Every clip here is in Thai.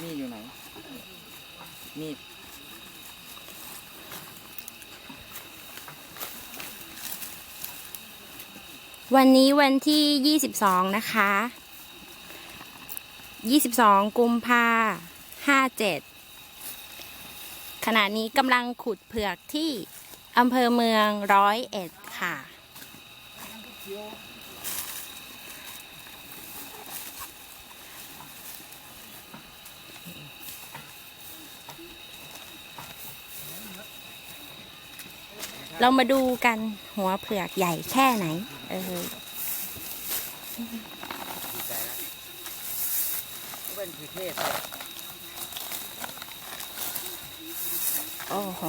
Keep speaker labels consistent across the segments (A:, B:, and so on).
A: มีดอยู่ไหน มีด
B: วันนี้วันที่ 22 นะคะ 22 กุมภา57 ขณะนี้กำลังขุดเผือกที่อำเภอเมืองร้อยเอ็ดค่ะ เรามาดูกันหัวเผือกใหญ่แค่ไหน เออ
A: เป็นคือเทพ
B: โอ้โห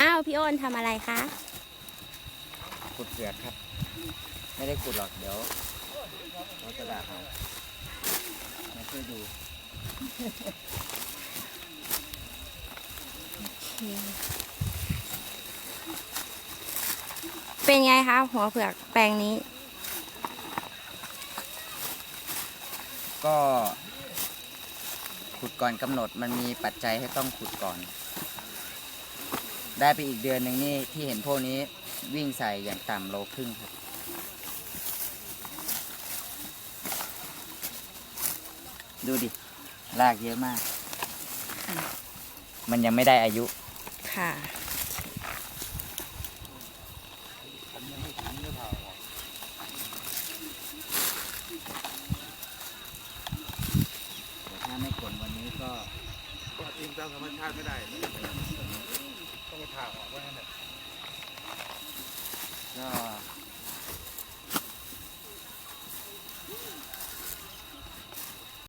B: อ้าว พี่โอนทำอะไรคะ
A: ขุดเผือกครับ ไม่ได้ขุดหรอกเดี๋ยวเราจะด่าเขามาช่วยดู
B: เป็นไงคะหัวเผือกแปลงนี้
A: ก็ ขุดก่อนกำหนดมันมีปัจจัยให้ต้องขุดก่อน ได้ไปอีกเดือนหนึ่งนี่ที่เห็นพวกนี้วิ่งใส่อย่างต่ำโลครึ่งครับ ดูดิลากเยอะมาก มันยังไม่ได้อายุ
B: ค่ะ
A: แต่ถ้าไม่ขนวันนี้ก็
C: ก็จริงตามธรรมชาติไม่ได้ ต้องไปผ่าออกว่างั้นแหละ
A: ก็